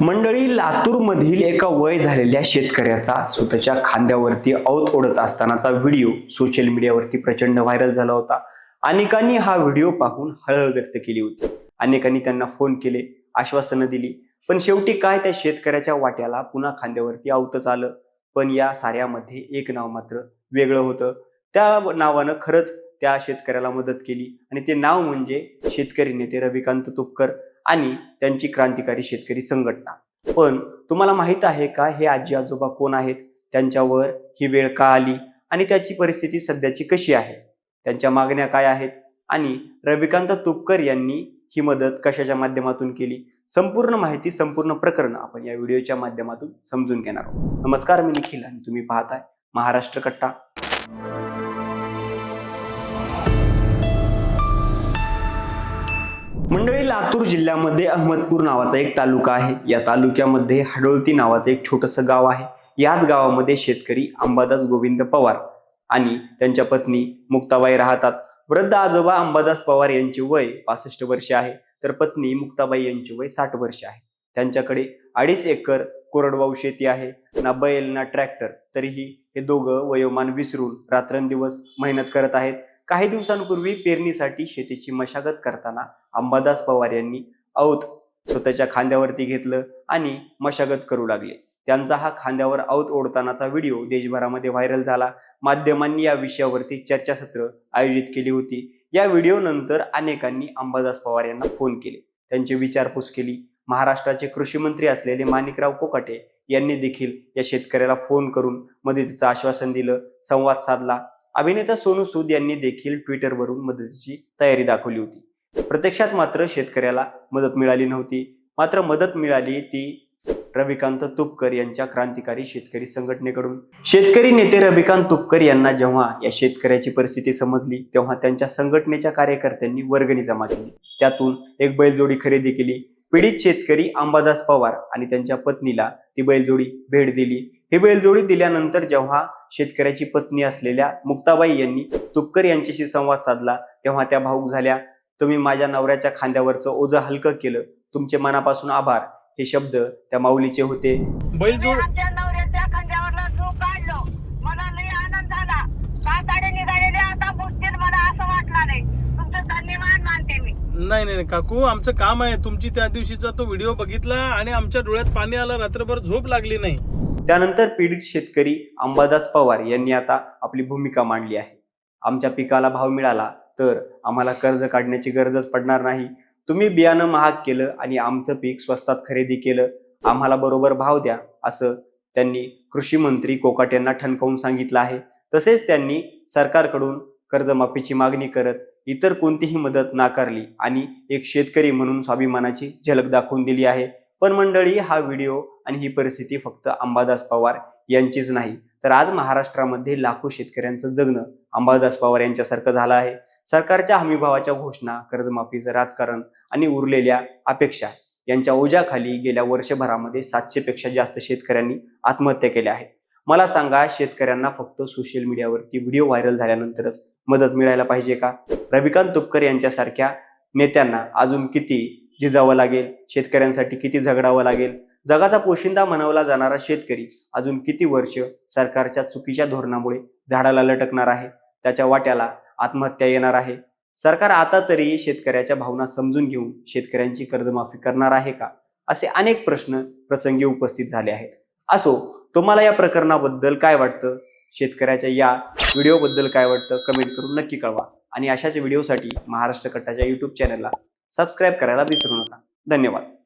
मंडळी लातूरमधील एका वय झालेल्या शेतकऱ्याचा स्वतःच्या खांद्यावरती औत ओढत असतानाचा व्हिडिओ सोशल मीडियावरती प्रचंड व्हायरल झाला होता. अनेकांनी हा व्हिडिओ पाहून हळहळ व्यक्त केली होती. अनेकांनी त्यांना फोन केले आश्वासनं दिली. पण शेवटी काय त्या शेतकऱ्याच्या वाट्याला पुन्हा खांद्यावरती आवतच आलं? पण या साऱ्यामध्ये एक नाव मात्र वेगळं होतं. त्या नावानं खरंच त्या शेतकऱ्याला मदत केली. आणि ते नाव म्हणजे शेतकरी नेते रविकांत तुपकर. आणि त्यांची क्रांतिकारी शेतकरी संघटना. पण तुम्हाला माहीत आहे का हे आजी आजोबा कोण आहेत? त्यांच्यावर ही वेळ का आली? आणि त्याची परिस्थिती सध्याची कशी आहे? त्यांच्या मागण्या काय आहेत? आणि रविकांत तुपकर यांनी ही मदत कशाच्या माध्यमातून केली? संपूर्ण माहिती संपूर्ण प्रकरण आपण या व्हिडिओच्या माध्यमातून समजून घेणार आहोत. नमस्कार मी निखिल आणि तुम्ही पाहताय महाराष्ट्र कट्टा. मंडळी लातूर जिल्ह्यामध्ये अहमदपूर नावाचा एक तालुका आहे. या तालुक्यामध्ये हडोळती नावाचं एक छोटंसं गाव आहे. याच गावामध्ये शेतकरी अंबादास गोविंद पवार आणि त्यांच्या पत्नी मुक्ताबाई राहतात. वृद्ध आजोबा अंबादास पवार यांचे वय पासष्ट वर्षे आहे. तर पत्नी मुक्ताबाई यांचे वय साठ वर्ष आहे. त्यांच्याकडे अडीच एकर कोरडवाऊ शेती आहे. ना बैल ना ट्रॅक्टर तरीही हे दोघं वयोमान विसरून रात्रंदिवस मेहनत करत आहेत. काही दिवसांपूर्वी पेरणीसाठी शेतीची मशागत करताना अंबादास पवार यांनी औत स्वतःच्या खांद्यावरती घेतलं आणि मशागत करू लागले. त्यांचा हा खांद्यावर औत ओढतानाचा व्हिडिओ देशभरामध्ये व्हायरल झाला. माध्यमांनी या विषयावरती चर्चासत्र आयोजित केली होती. या व्हिडिओ नंतर अनेकांनी अंबादास पवार यांना फोन केले. त्यांची विचारपूस केली. महाराष्ट्राचे कृषी मंत्री असलेले माणिकराव कोकाटे यांनी देखील या शेतकऱ्याला फोन करून मदतीचं आश्वासन दिलं. संवाद साधला. अभिनेता सोनू सूद यांनी देखील ट्विटरवरून मदतीची तयारी दाखवली होती. प्रत्यक्षात मात्र शेतकऱ्याला मदत मिळाली नव्हती. मात्र मदत मिळाली ती रविकांत तुपकर यांच्या क्रांतिकारी शेतकरी संघटनेकडून. शेतकरी नेते रविकांत तुपकर यांना जेव्हा या शेतकऱ्याची परिस्थिती समजली तेव्हा त्यांच्या संघटनेच्या कार्यकर्त्यांनी वर्गणी जमा केली. त्यातून एक बैलजोडी खरेदी केली. पीडित शेतकरी अंबादास पवार आणि त्यांच्या पत्नीला ती बैलजोडी भेट दिली. ही बैलजोडी दिल्यानंतर जेव्हा शेतकऱ्याची पत्नी असलेल्या मुक्ताबाई यांनी तुपकर यांच्याशी संवाद साधला. तेव्हा त्या भाऊक झाल्या तुम्ही माझ्या नवऱ्याच्या खांद्यावरचं ओझं हलकं केलं. तुमचे मनापासून आभार. हे शब्द त्या माऊलीचे होते. बैलजोड मी आमच्या नवऱ्याच्या खांद्यावरला झोप काढलो. मला लई आनंद झाला. साताडे निघालेले आता पुसतील मला असं वाटलं नाही. तुमचं धन्यवाद मानते मी. नाही नाही नाही, काकू आमचं काम आहे. तुमची त्या दिवशीचा तो व्हिडिओ बघितला आणि आमच्या डोळ्यात पाणी आलं. रात्रभर झोप लागली नाही. त्यानंतर पीडित शेतकरी अंबादास पवार यांनी आता आपली भूमिका मांडली आहे. आमच्या पिकाला भाव मिळाला तर आम्हाला कर्ज काढण्याची गरजच पडणार नाही. तुम्ही बियाणं महाग केलं आणि आमचं पीक स्वस्तात खरेदी केलं आम्हाला बरोबर भाव द्या असं त्यांनी कृषी मंत्री कोकाट यांना ठणकावून सांगितलं आहे. तसेच त्यांनी सरकारकडून कर्जमाफीची मागणी करत इतर कोणतीही मदत नाकारली आणि एक शेतकरी म्हणून स्वाभिमानाची झलक दाखवून दिली आहे. पण मंडळी हा व्हिडिओ आणि ही परिस्थिती फक्त अंबादास पवार यांचीच नाही तर आज महाराष्ट्रामध्ये लाखो शेतकऱ्यांचं जगणं अंबादास पवार यांच्यासारखं झालं आहे. सरकारच्या हमीभावाच्या घोषणा कर्जमाफीचं राजकारण आणि उरलेल्या अपेक्षा यांच्या ओझ्याखाली गेल्या वर्षभरामध्ये सातशेपेक्षा जास्त शेतकऱ्यांनी आत्महत्या केल्या आहेत. मला सांगा शेतकऱ्यांना फक्त सोशल मीडियावरती व्हिडिओ व्हायरल झाल्यानंतरच मदत मिळायला पाहिजे का? रविकांत तुपकर यांच्यासारख्या नेत्यांना अजून किती झिजावं लागेल? शेतकऱ्यांसाठी किती झगडावं लागेल? जगाचा पोशिंदा मनवला जाणारा शेतकरी अजून किती वर्ष सरकारच्या चुकीच्या धोरणामुळे झाडाला लटकणार आहे? त्याच्या वाट्याला आत्महत्या येणार आहे? सरकार आता तरी शेतकऱ्याच्या भावना समजून घेऊन शेतकऱ्यांची कर्जमाफी करणार आहे का? असे अनेक प्रश्न प्रसंगी उपस्थित झाले आहेत. असो तुम्हाला या प्रकरणाबद्दल काय वाटतं? शेतकऱ्याच्या या व्हिडिओबद्दल काय वाटतं? कमेंट करून नक्की कळवा. आणि अशाच व्हिडिओसाठी महाराष्ट्र कट्टाच्या युट्यूब चॅनलला सबस्क्राईब करायला विसरू नका. धन्यवाद.